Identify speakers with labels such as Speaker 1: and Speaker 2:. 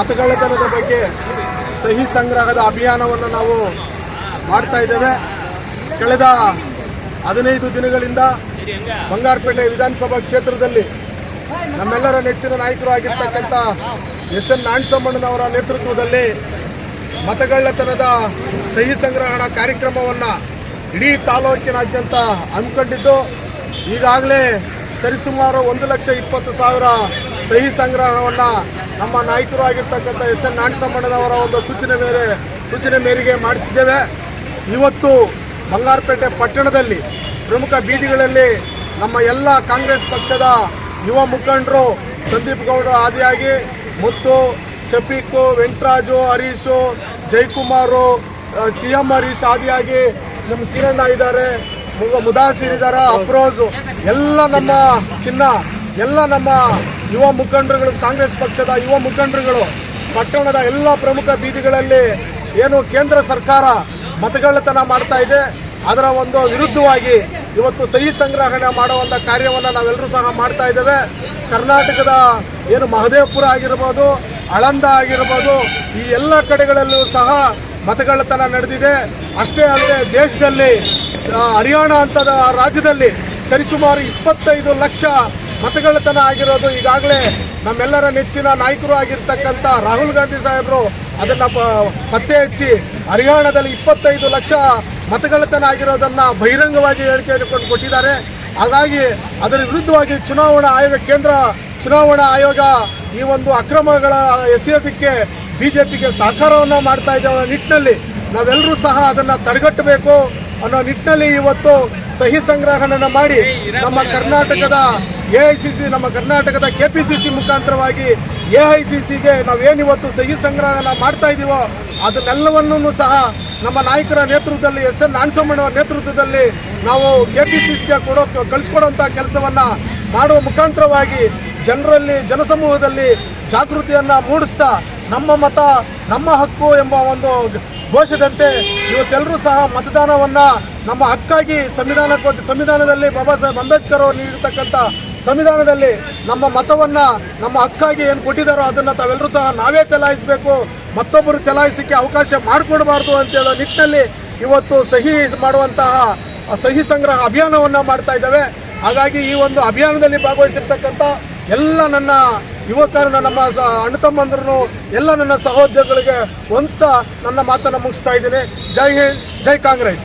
Speaker 1: ಮತಗಳ್ಳತನದ ಬಗ್ಗೆ ಸಹಿ ಸಂಗ್ರಹದ ಅಭಿಯಾನವನ್ನು ನಾವು ಮಾಡ್ತಾ ಇದ್ದೇವೆ. ಕಳೆದ ಹದಿನೈದು ದಿನಗಳಿಂದ ಬಂಗಾರಪೇಟೆ ವಿಧಾನಸಭಾ ಕ್ಷೇತ್ರದಲ್ಲಿ ನಮ್ಮೆಲ್ಲರ ನೆಚ್ಚಿನ ನಾಯಕರು ಆಗಿರ್ತಕ್ಕಂಥ ಎಸ್ ಎನ್ ನಾಣಸಮ್ಮಣ್ಣನವರ ನೇತೃತ್ವದಲ್ಲಿ ಮತಗಳ್ಳತನದ ಸಹಿ ಸಂಗ್ರಹಣ ಕಾರ್ಯಕ್ರಮವನ್ನು ಇಡೀ ತಾಲೂಕಿನಾದ್ಯಂತ ಹಮ್ಮಿಕೊಂಡಿದ್ದು, ಈಗಾಗಲೇ ಸರಿಸುಮಾರು ಒಂದು ಲಕ್ಷ ಇಪ್ಪತ್ತು ಸಾವಿರ ಸಹಿ ಸಂಗ್ರಹವನ್ನು ನಮ್ಮ ನಾಯಕರು ಆಗಿರ್ತಕ್ಕಂಥ ಎಸ್ ಎನ್ ನಾಣಸಮ್ಮಣ್ಣನವರ ಒಂದು ಸೂಚನೆ ಮೇರೆ ಸೂಚನೆ ಮೇರೆಗೆ ಮಾಡಿಸಿದ್ದೇವೆ. ಇವತ್ತು ಬಂಗಾರಪೇಟೆ ಪಟ್ಟಣದಲ್ಲಿ ಪ್ರಮುಖ ಬೀದಿಗಳಲ್ಲಿ ನಮ್ಮ ಎಲ್ಲ ಕಾಂಗ್ರೆಸ್ ಪಕ್ಷದ ಯುವ ಮುಖಂಡರು ಸಂದೀಪ್ ಗೌಡ ಆದಿಯಾಗಿ ಮುತ್ತು ಶಫೀಕು, ವೆಂಕಟರಾಜು, ಹರೀಶು, ಜೈಕುಮಾರು ಸಿ ಎಂ ಹರೀಶ್ ಆದಿಯಾಗಿ ನಮ್ಮ ಸಿರಣ್ಣ ಇದ್ದಾರೆ ಮುದಾಸಿರಿದಾರ ಮುದಾಸಿರ್ ಇದ್ದಾರೆ ಎಲ್ಲ ನಮ್ಮ ಚಿನ್ನ, ಎಲ್ಲ ನಮ್ಮ ಯುವ ಮುಖಂಡರುಗಳು, ಕಾಂಗ್ರೆಸ್ ಪಕ್ಷದ ಯುವ ಮುಖಂಡರುಗಳು, ಪಟ್ಟಣದ ಎಲ್ಲ ಪ್ರಮುಖ ಬೀದಿಗಳಲ್ಲಿ ಏನು ಕೇಂದ್ರ ಸರ್ಕಾರ ಮತಗಳತನ ಮಾಡ್ತಾ ಇದೆ, ಅದರ ಒಂದು ವಿರುದ್ಧವಾಗಿ ಇವತ್ತು ಸಹಿ ಸಂಗ್ರಹಣೆ ಮಾಡುವಂತ ಕಾರ್ಯವನ್ನು ನಾವೆಲ್ಲರೂ ಸಹ ಮಾಡ್ತಾ ಇದ್ದೇವೆ. ಕರ್ನಾಟಕದ ಏನು ಮಹದೇವಪುರ ಆಗಿರ್ಬೋದು, ಅಳಂದ ಆಗಿರ್ಬೋದು, ಈ ಎಲ್ಲ ಕಡೆಗಳಲ್ಲೂ ಸಹ ಮತಗಳತನ ನಡೆದಿದೆ. ಅಷ್ಟೇ ಅಲ್ಲದೆ ದೇಶದಲ್ಲಿ ಹರಿಯಾಣ ಅಂತದ ರಾಜ್ಯದಲ್ಲಿ ಸರಿಸುಮಾರು ಇಪ್ಪತ್ತೈದು ಲಕ್ಷ ಮತಗಳ್ಳತನ ಆಗಿರೋದು ಈಗಾಗಲೇ ನಮ್ಮೆಲ್ಲರ ನೆಚ್ಚಿನ ನಾಯಕರು ಆಗಿರ್ತಕ್ಕಂಥ ರಾಹುಲ್ ಗಾಂಧಿ ಸಾಹೇಬರು ಅದನ್ನ ಪತ್ತೆ ಹಚ್ಚಿ ಹರಿಯಾಣದಲ್ಲಿ ಇಪ್ಪತ್ತೈದು ಲಕ್ಷ ಮತಗಳತನ ಆಗಿರೋದನ್ನ ಬಹಿರಂಗವಾಗಿ ಹೇಳಿಕೆ ಕೊಟ್ಟಿದ್ದಾರೆ. ಹಾಗಾಗಿ ಅದರ ವಿರುದ್ಧವಾಗಿ ಚುನಾವಣಾ ಆಯೋಗ, ಕೇಂದ್ರ ಚುನಾವಣಾ ಆಯೋಗ ಈ ಒಂದು ಅಕ್ರಮಗಳ ಎಸೆಯೋದಕ್ಕೆ ಬಿಜೆಪಿಗೆ ಸಹಕಾರವನ್ನು ಮಾಡ್ತಾ ಇದ್ದ ನಿಟ್ಟಿನಲ್ಲಿ ನಾವೆಲ್ಲರೂ ಸಹ ಅದನ್ನು ತಡೆಗಟ್ಟಬೇಕು ಅನ್ನೋ ನಿಟ್ಟಿನಲ್ಲಿ ಇವತ್ತು ಸಹಿ ಸಂಗ್ರಹಣನ ಮಾಡಿ ನಮ್ಮ ಕರ್ನಾಟಕದ ಎಐಸಿಸಿ ನಮ್ಮ ಕರ್ನಾಟಕದ ಕೆಪಿಸಿಸಿ ಮುಖಾಂತರವಾಗಿ ಎಐಸಿಸಿಗೆ ನಾವೇನಿವತ್ತು ಸಹಿ ಸಂಗ್ರಹ ಮಾಡ್ತಾ ಇದೀವೋ ಅದನ್ನೆಲ್ಲವನ್ನೂ ಸಹ ನಮ್ಮ ನಾಯಕರ ನೇತೃತ್ವದಲ್ಲಿ ಎಸ್ ಎನ್ ನಾಣಸಮ್ಮಣ್ಣವರ ನೇತೃತ್ವದಲ್ಲಿ ನಾವು ಕೆ ಪಿ ಸಿ ಸಿಗೆ ಕೊಡೋ ಕಳಿಸ್ಕೊಡುವಂಥ ಕೆಲಸವನ್ನು ಮಾಡುವ ಮುಖಾಂತರವಾಗಿ ಜನರಲ್ಲಿ, ಜನಸಮೂಹದಲ್ಲಿ ಜಾಗೃತಿಯನ್ನು ಮೂಡಿಸ್ತಾ ನಮ್ಮ ಮತ, ನಮ್ಮ ಹಕ್ಕು ಎಂಬ ಒಂದು ಘೋಷದಂತೆ ಇವತ್ತೆಲ್ಲರೂ ಸಹ ಮತದಾನವನ್ನು ನಮ್ಮ ಹಕ್ಕಾಗಿ ಸಂವಿಧಾನ ಕೊಟ್ಟು, ಸಂವಿಧಾನದಲ್ಲಿ ಬಾಬಾ ಸಾಹೇಬ್ ಅಂಬೇಡ್ಕರ್ ಅವರು ನೀಡಿರ್ತಕ್ಕಂಥ ಸಂವಿಧಾನದಲ್ಲಿ ನಮ್ಮ ಮತವನ್ನ, ನಮ್ಮ ಹಕ್ಕಾಗಿ ಏನು ಕೊಟ್ಟಿದ್ದಾರೋ ಅದನ್ನ ತಾವೆಲ್ಲರೂ ಸಹ ನಾವೇ ಚಲಾಯಿಸಬೇಕು. ಮತ್ತೊಬ್ಬರು ಚಲಾಯಿಸಲಿಕ್ಕೆ ಅವಕಾಶ ಮಾಡಿಕೊಡಬಾರ್ದು ಅಂತ ಹೇಳೋ ನಿಟ್ಟಿನಲ್ಲಿ ಇವತ್ತು ಸಹಿ ಮಾಡುವಂತಹ ಸಹಿ ಸಂಗ್ರಹ ಅಭಿಯಾನವನ್ನ ಮಾಡ್ತಾ ಇದ್ದಾವೆ. ಹಾಗಾಗಿ ಈ ಒಂದು ಅಭಿಯಾನದಲ್ಲಿ ಭಾಗವಹಿಸಿರ್ತಕ್ಕಂಥ ಎಲ್ಲ ನನ್ನ ಯುವಕರನ್ನ, ನಮ್ಮ ಅಣ್ಣ ತಮ್ಮಂದ್ರು ಎಲ್ಲ ನನ್ನ ಸಹೋದ್ಯೋಗಿಗಳಿಗೆ ಹೊಂದಿಸ್ತಾ ನನ್ನ ಮಾತನ್ನು ಮುಗಿಸ್ತಾ ಇದ್ದೀನಿ. ಜೈ ಹಿಂದ್, ಜೈ ಕಾಂಗ್ರೆಸ್.